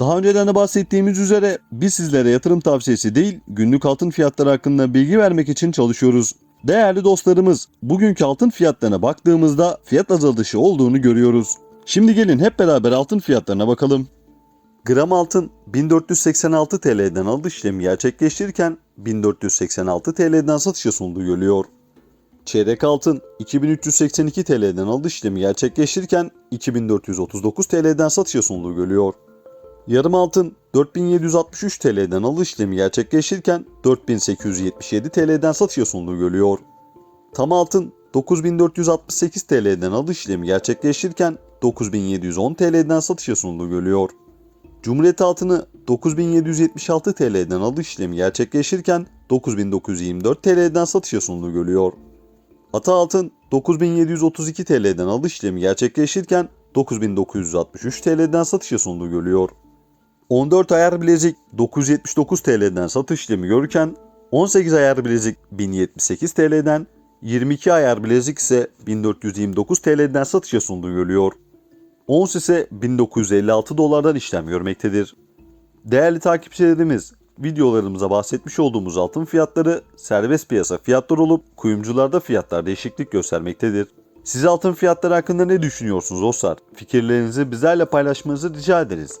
Daha önceden de bahsettiğimiz üzere biz sizlere yatırım tavsiyesi değil, günlük altın fiyatları hakkında bilgi vermek için çalışıyoruz. Değerli dostlarımız, bugünkü altın fiyatlarına baktığımızda fiyat azalışı olduğunu görüyoruz. Şimdi gelin hep beraber altın fiyatlarına bakalım. Gram altın 1486 TL'den alış işlemi gerçekleştirirken 1486 TL'den satışa sunduğu görülüyor. Çeyrek altın 2382 TL'den alış işlemi gerçekleştirirken 2439 TL'den satışa sunduğu görülüyor. Yarım altın 4763 TL'den alış işlemi gerçekleştirirken 4877 TL'den satışa sunduğu görülüyor. Tam altın 9468 TL'den alış işlemi gerçekleştirirken 9710 TL'den satışa sunduğu görülüyor. Cumhuriyet altını 9776 TL'den alış işlemi gerçekleştirirken 9924 TL'den satışa sunduğu görülüyor. Ata altın 9732 TL'den alış işlemi gerçekleştirirken 9963 TL'den satışa sunduğu görülüyor. 14 ayar bilezik 979 TL'den satış işlemi görürken 18 ayar bilezik 1078 TL'den 22 ayar bilezik ise 1429 TL'den satışa sunduğu görülüyor. Ons ise 1956 dolardan işlem görmektedir. Değerli takipçilerimiz, videolarımıza bahsetmiş olduğumuz altın fiyatları serbest piyasa fiyatlar olup kuyumcularda fiyatlar değişiklik göstermektedir. Siz altın fiyatları hakkında ne düşünüyorsunuz dostlar? Fikirlerinizi bizlerle paylaşmanızı rica ederiz.